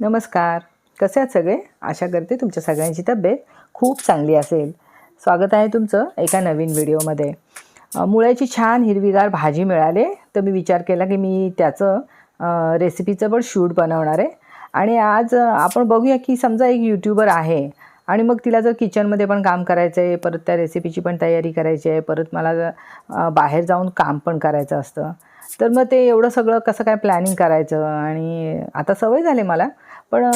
नमस्कार. कसे आहात सगळे? आशा करते तुमच्या सगळ्यांची तब्येत खूप चांगली असेल. स्वागत आहे तुमचं एका नवीन व्हिडिओमध्ये. मुळ्याची छान हिरवीगार भाजी मिळाले. तर मी विचार केला की मी त्याचं रेसिपीचं पण शूट बनवणार आहे. आणि आज आपण बघूया की समजा एक यूट्यूबर आहे आणि मग तिला जर किचनमध्ये पण काम करायचं आहे परत त्या रेसिपीची पण तयारी करायची आहे परत मला बाहेर जाऊन काम पण करायचं असतं. तर मग ते एवढं सगळं कसं काय प्लॅनिंग करायचं? आणि आता सवय झाली मला. पण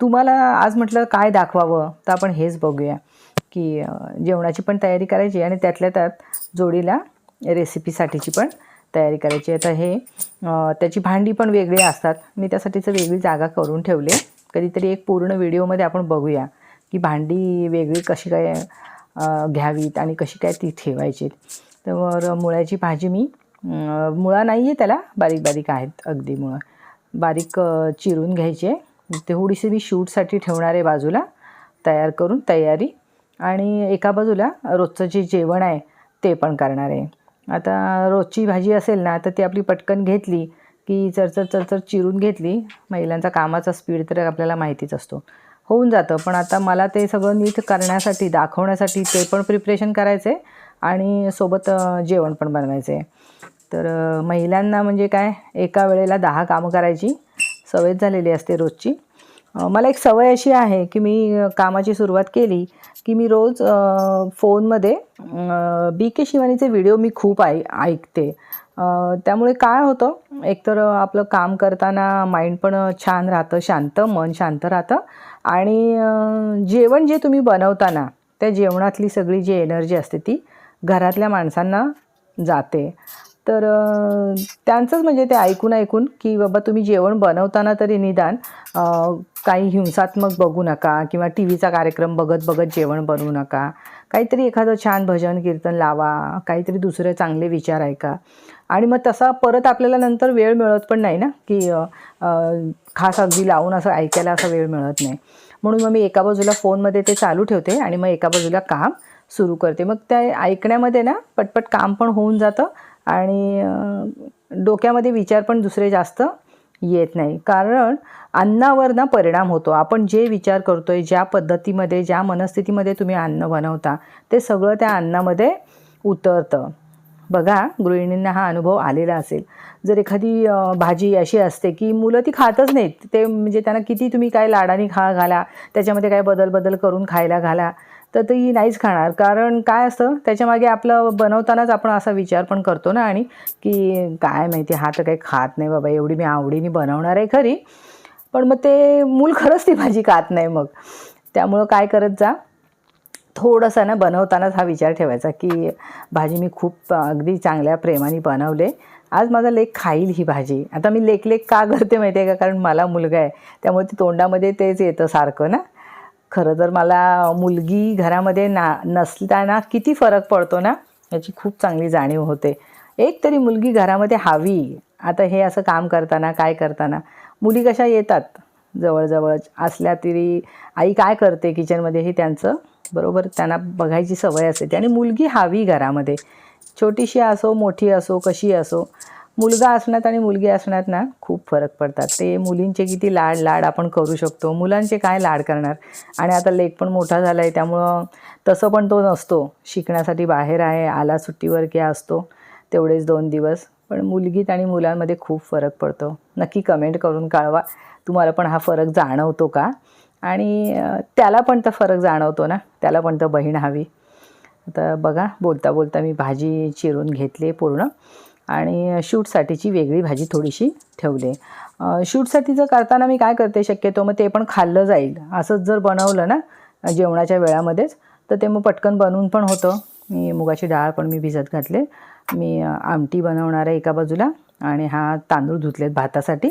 तुम्हाला आज म्हटलं काय दाखवावं? तर आपण हेच बघूया की जेवणाची पण तयारी करायची आणि त्यातल्या त्यात जोडीला रेसिपीसाठीची पण तयारी करायची आता हे त्याची भांडी पण वेगळी असतात. मी त्यासाठीचं वेगळी जागा करून ठेवले. कधीतरी एक पूर्ण व्हिडिओमध्ये आपण बघूया की भांडी वेगळी कशी काय घ्यावीत आणि कशी काय ती ठेवायची. तर मुळ्याची भाजी मी मुळा नाही आहे त्याला बारीक बारीक आहेत अगदी मुळं. बारीक चिरून चिरून घ्यायचे तेवढीशी मी शूटसाठी ठेवणार आहे बाजूला तयार करून तयारी. आणि एका बाजूला रोजचं जे जेवण आहे ते पण करणार आहे. आता रोजची भाजी असेल ना तर ती आपली पटकन घेतली की चरचर चरचर चिरून घेतली. महिलांचा कामाचा स्पीड तर आपल्याला माहितीच असतो. होऊन जातं पण आता मला ते सगळं नीट करण्यासाठी दाखवण्यासाठी ते पण प्रिपरेशन करायचं आहे आणि सोबत जेवण पण बनवायचं आहे तर महिलांना म्हणजे काय एका वेळेला दहा कामं करायची. सवय झालेली असते रोजची. मला एक सवय अशी आहे की मी कामाची सुरुवात केली की मी रोज फोनमध्ये बी के शिवानीचे व्हिडिओ मी खूप ऐ ऐकते. त्यामुळे काय होतं एकतर आपलं काम करताना माइंड पण छान राहतं शांत मन शांत राहतं आणि जेवण जे तुम्ही बनवताना त्या जेवणातली सगळी जी एनर्जी असते ती घरातल्या माणसांना जाते. तर त्यांचंच म्हणजे ते ऐकून ऐकून की बाबा तुम्ही जेवण बनवताना तरी निदान काही हिंसात्मक बघू नका किंवा टी व्हीचा कार्यक्रम बघत बघत जेवण बनवू नका. काहीतरी एखादं छान भजन कीर्तन लावा काहीतरी दुसरे चांगले विचार ऐका. आणि मग तसा परत आपल्याला नंतर वेळ मिळत पण नाही ना की खास अगदी लावून असं ऐकायला असा वेळ मिळत नाही. म्हणून मग मी एका बाजूला फोनमध्ये ते चालू ठेवते आणि मग एका बाजूला काम सुरू करते. मग त्या ऐकण्यामध्ये ना पटपट काम पण होऊन जातं आणि डोक्यामध्ये विचार पण दुसरे जास्त येत नाही. कारण अन्नावर ना परिणाम होतो. आपण जे विचार करतो आहे ज्या पद्धतीमध्ये ज्या मनस्थितीमध्ये तुम्ही अन्न बनवता ते सगळं त्या अन्नामध्ये उतरतं. बघा गृहिणींना हा अनुभव आलेला असेल. जर एखादी भाजी अशी असते की मुलं ती खातच नाहीत. ते म्हणजे त्यांना किती तुम्ही काय लाडाने खा घाला त्याच्यामध्ये काय बदल बदल करून खायला घाला. तर ती नाहीच खाणार. कारण काय असतं त्याच्यामागे आपलं बनवतानाच आपण असा विचार पण करतो ना आणि की काय माहिती हा तर काही खात नाही बाबा एवढी मी आवडीने बनवणार आहे खरी. पण मग ते मूल खरंच ती भाजी खात नाही मग. त्यामुळं काय करत जा. थोडंसं ना बनवतानाच हा विचार ठेवायचा की भाजी मी खूप अगदी चांगल्या प्रेमाने बनवले. आज माझा लेक खाईल ही भाजी. आता मी लेक लेक का करते माहिती आहे का? कारण मला मुलगा आहे. त्यामुळे ती तोंडामध्ये तेच येतं सारखं ना. खरं तर मला मुलगी घरामध्ये ना नसताना किती फरक पडतो ना याची खूप चांगली जाणीव होते. एक तरी मुलगी घरामध्ये हवी. आता हे असं काम करताना काय करताना मुली कशा येतात? जवळजवळ असल्या तरी आई काय करते किचनमध्ये हे त्यांचं? बरोबर त्यांना बघायची सवय असते. आणि मुलगी हवी घरामध्ये. छोटीशी असो मोठी असो कशी असो मुलगा असण्यात आणि मुलगी असण्यात ना खूप फरक पडतात. ते मुलींचे किती लाड लाड आपण करू शकतो. मुलांचे काय लाड करणार? आणि आता लेक पण मोठा झाला आहे त्यामुळं तसं पण तो नसतो. शिकण्यासाठी बाहेर आहे आला सुट्टीवर की असतो तेवढेच दोन दिवस. पण मुलगीत आणि मुलांमध्ये खूप फरक पडतो. नक्की कमेंट करून कळवा. तुम्हाला पण हा फरक जाणवतो का? आणि त्याला पण तर फरक जाणवतो ना? त्याला पण तर बहीण हवी. आता बघा बोलता बोलता मी भाजी चिरून घेतली पूर्ण. आणि शूटसाठीची वेगळी भाजी थोडीशी ठेवली. शूटसाठी जर करताना मी काय करते शक्यतो मग ते पण खाल्लं जाईल. असंच जर बनवलं ना जेवणाच्या वेळामध्येच तर ते मग पटकन बनवून पण होतं. मी मुगाची डाळ पण मी भिजत घातले. मी आमटी बनवणार आहे एका बाजूला आणि हा तांदूळ धुतलेत भातासाठी.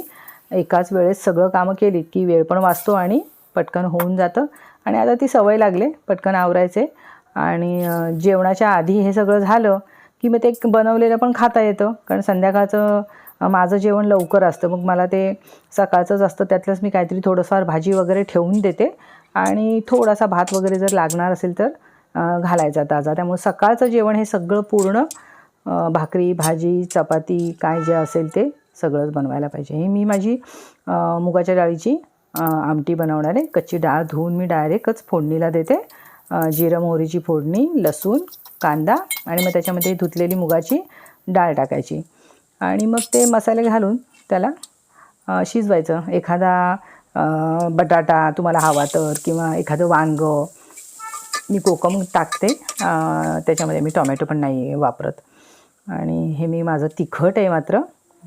एकाच वेळेस सगळं कामं केली की वेळ पण वाचतो आणि पटकन होऊन जातं. आणि आता ती सवय लागले पटकन आवरायचे. आणि जेवणाच्या आधी हे सगळं झालं की मग ते बनवलेलं पण खाता येतं. कारण संध्याकाळचं माझं जेवण लवकर असतं. मग मला ते सकाळचंच असतं. त्यातलंच मी काहीतरी थोडंफार भाजी वगैरे ठेवून देते. आणि थोडासा भात वगैरे जर लागणार असेल तर घालायचा ताजा. त्यामुळे सकाळचं जेवण हे सगळं पूर्ण भाकरी भाजी चपाती काय जे असेल ते सगळंच बनवायला पाहिजे. हे मी माझी मुगाच्या डाळीची आमटी बनवणार आहे. कच्ची डाळ धुवून मी डायरेक्टच फोडणीला देते. जिरं मोहरीची फोडणी लसूण कांदा आणि मग त्याच्यामध्ये धुतलेली मुगाची डाळ टाकायची. आणि मग ते मसाले घालून त्याला शिजवायचं. एखादा बटाटा तुम्हाला हवा तर किंवा एखादं वांगं मी कोकम टाकते. त्याच्यामध्ये मी टोमॅटो पण नाही वापरत. आणि हे मी माझं तिखट आहे मात्र.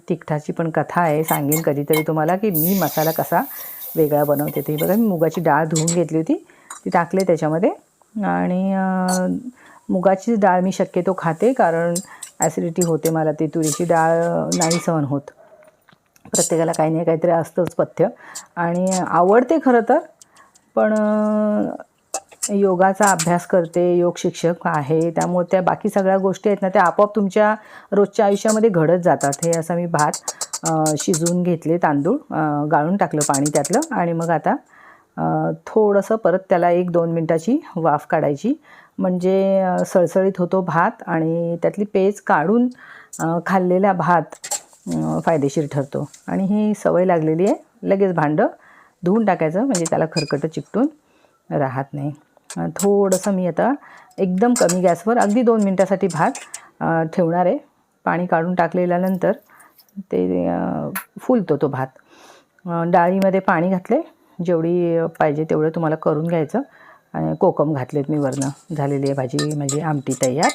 तिखटाची पण कथा आहे. सांगेन कधीतरी तुम्हाला की मी मसाला कसा वेगळा बनवते. ते बघा मी मुगाची डाळ धुवून घेतली होती. ती टाकले त्याच्यामध्ये. आणि मुगाची डाळ मी शक्यतो खाते कारण ॲसिडिटी होते मला ती तुरीची डाळ नाही सहन होत. प्रत्येकाला काही नाही काहीतरी असतंच पथ्य. आणि आवडते खरं तर पण योगाचा अभ्यास करते योग शिक्षक आहे त्यामुळे त्या बाकी सगळ्या गोष्टी आहेत ना त्या आपोआप तुमच्या रोजच्या आयुष्यामध्ये घडत जातात. हे असं मी भात शिजवून घेतले तांदूळ गाळून टाकलं पाणी त्यातलं आणि मग आता थोडंसं परत त्याला एक दोन मिनटाची वाफ काढायची. म्हणजे सळसळीत होतो भात आणि त्यातली पेज काढून खाल्लेला भात फायदेशीर ठरतो. आणि ही सवय लागलेली आहे. लगेच भांडं धुवून टाकायचं. म्हणजे त्याला खरकटं चिकटून राहत नाही. थोडंसं मी आता एकदम कमी गॅसवर अगदी दोन मिनटासाठी भात ठेवणार आहे. पाणी काढून टाकलेल्यानंतर ते फुलतो तो भात. डाळीमध्ये पाणी घातले जेवढी पाहिजे तेवढं तुम्हाला करून घ्यायचं. आणि कोकम घातलेत मी वरनं. झालेली आहे भाजी माझी आमटी तयार.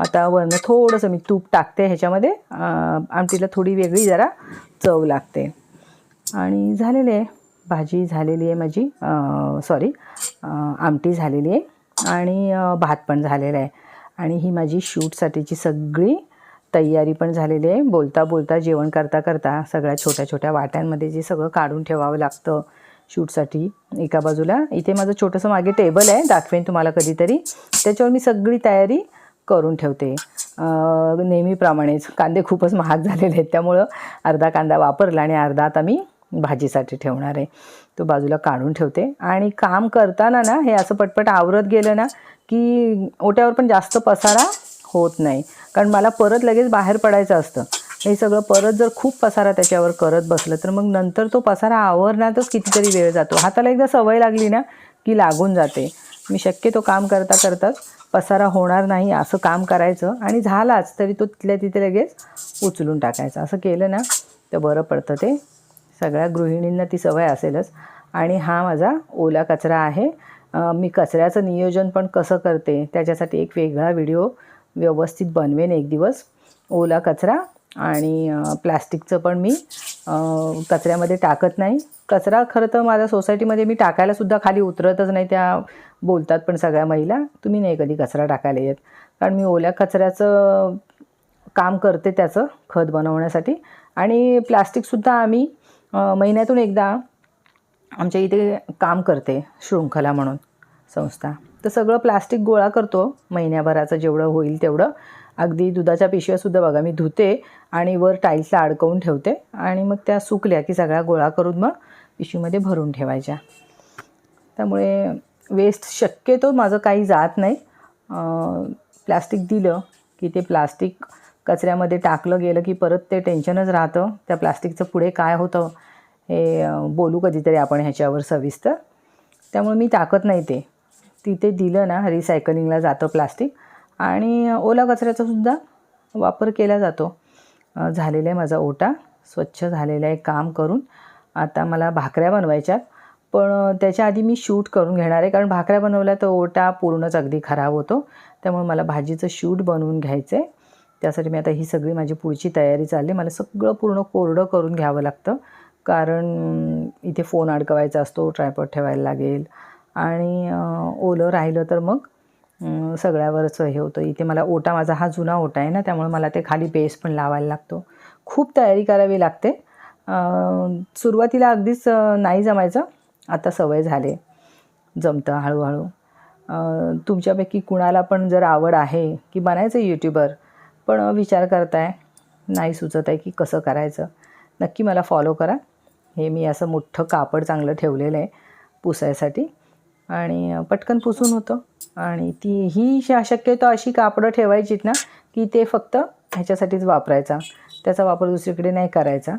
आता वरनं थोडंसं मी तूप टाकते ह्याच्यामध्ये. आमटीला थोडी वेगळी जरा चव लागते. आणि झालेली आहे. भाजी झालेली आहे माझी. सॉरी आमटी झालेली आहे. आणि भात पण झालेला आहे. आणि ही माझी शूटसाठीची सगळी तयारी पण झालेली आहे. बोलता बोलता जेवण करता करता सगळ्या छोट्या छोट्या वाट्यांमध्ये जे सगळं काढून ठेवावं लागतं. शूटसाठी एका बाजूला. इथे माझं छोटंसं मागे टेबल आहे दाखवेन तुम्हाला कधीतरी. त्याच्यावर मी सगळी तयारी करून ठेवते. नेहमीप्रमाणेच कांदे खूपच महाग झालेले आहेत त्यामुळं अर्धा कांदा वापरला आणि अर्धा आता मी भाजीसाठी ठेवणार आहे. तो बाजूला काढून ठेवते. आणि काम करताना ना हे असं पटपट आवरत गेलं ना की ओट्यावर पण जास्त पसारा होत नाही. कारण मला परत लगेच बाहेर पडायचं असतं. हे सगळं परत जर खूप पसारा त्याच्यावर करत बसलं तर मग नंतर तो पसारा आवरण्यातच कितीतरी वेळ जातो. हाताला एकदा सवय लागली ना की लागून जाते. मी शक्यतो काम करता करताच पसारा होणार नाही असं काम करायचं आणि झालाच तरी तो तिथल्या तिथे लगेच उचलून टाकायचा. असं केलं ना तर बरं पडतं ते. सगळ्या गृहिणींना ती सवय असेलच. आणि हा माझा ओला कचरा आहे. मी कचऱ्याचं नियोजन पण कसं करते त्याच्यासाठी एक वेगळा व्हिडिओ व्यवस्थित बनवेन एक दिवस. ओला कचरा आणि प्लॅस्टिकचं प्लास्टिकचं पण मी कचऱ्यामध्ये टाकत नाही. कचरा खरं तर माझ्या सोसायटीमध्ये मी टाकायलासुद्धा खाली उतरतच नाही त्या बोलतात पण सगळ्या महिला तुम्ही नाही कधी कचरा टाकायला येत. कारण मी ओल्या कचऱ्याचं काम करते त्याचं खत बनवण्यासाठी. आणि प्लास्टिकसुद्धा आम्ही महिन्यातून एकदा आमच्या इथे काम करते शृंखला म्हणून संस्था. तर सगळं प्लास्टिक गोळा करतो महिन्याभराचं जेवढं होईल तेवढं. अगदी दुधाच्या पिशव्यासुद्धा बघा मी धुते आणि वर टाईल्सला अडकवून ठेवते आणि मग त्या सुकल्या की सगळ्या गोळा करून मग पिशवीमध्ये भरून ठेवायच्या. त्यामुळे वेस्ट शक्यतो माझं काही जात नाही. प्लास्टिक दिलं की ते प्लास्टिक कचऱ्यामध्ये टाकलं गेलं की परत ते टेन्शनच राहतं. त्या प्लास्टिकचं पुढे काय होतं हे बोलू कधीतरी आपण ह्याच्यावर सविस्तर. त्यामुळे मी टाकत नाही ते. तिथे दिलं ना रिसायकलिंगला जातं प्लास्टिक आणि ओला कचऱ्याचा सुद्धा वापर केला जातो. झालेला आहे माझा ओटा. स्वच्छ झालेला आहे काम करून. आता मला भाकऱ्या बनवायच्यात पण त्याच्या आधी मी शूट करून घेणार आहे. कारण भाकऱ्या बनवल्या तर ओटा पूर्णच अगदी खराब होतो. त्यामुळे मला भाजीचं शूट बनवून घ्यायचं आहे. त्यासाठी मी आता ही सगळी माझी पुढची तयारी चालली. मला सगळं पूर्ण कोरडं करून घ्यावं लागतं. कारण इथे फोन अडकवायचा असतो ट्रायपॉड ठेवायला लागेल. आणि ओलं राहिलं तर मग सगळ्यावरच हे होतं. इथे मला ओटा माझा हा जुना ओटा आहे ना त्यामुळे मला ते खाली बेस पण लावायला लागतो. खूप तयारी करावी लागते. सुरुवातीला अगदीच नाही जमायचं. आता सवय झाले. जमतं हळूहळू. तुमच्यापैकी कुणाला पण जर आवड आहे की बनायचं यूट्यूबर पण विचार करताय नाही सुचत आहे की कसं करायचं नक्की मला फॉलो करा. हे मी असं मोठं कापड चांगलं ठेवलेलं आहे पुसायसाठी. आणि पटकन पुसून होतं. आणि ती ही शक्यतो अशी कापडं ठेवायचीत ना की ते फक्त ह्याच्यासाठीच वापरायचा. त्याचा वापर दुसरीकडे नाही करायचा.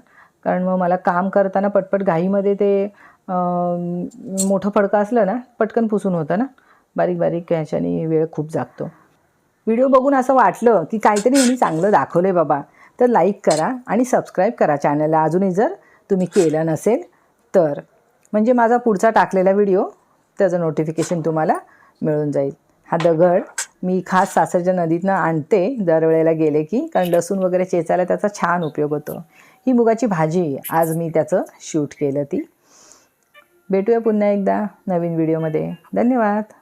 कारण मग मला काम करताना पटपट घाईमध्ये ते मोठं फडकं असलं ना पटकन पुसून होतं ना. बारीक बारीक ह्याच्याने वेळ खूप जागतो. व्हिडिओ बघून असं वाटलं की काहीतरी मी चांगलं दाखवलं आहे बाबा. तर लाईक करा आणि सबस्क्राईब करा चॅनलला. अजूनही जर तुम्ही केलं नसेल तर. म्हणजे माझा पुढचा टाकलेला व्हिडिओ त्याचं नोटिफिकेशन तुम्हाला मिळून जाईल. हा दगड मी खास सासरच्या नदीतनं आणते. दरवेळेला गेले की कारण लसूण वगैरे चेचायला त्याचा छान उपयोग होतो. ही मुगाची भाजी आज मी त्याचं शूट केलं ती. भेटूया पुन्हा एकदा नवीन व्हिडिओमध्ये धन्यवाद.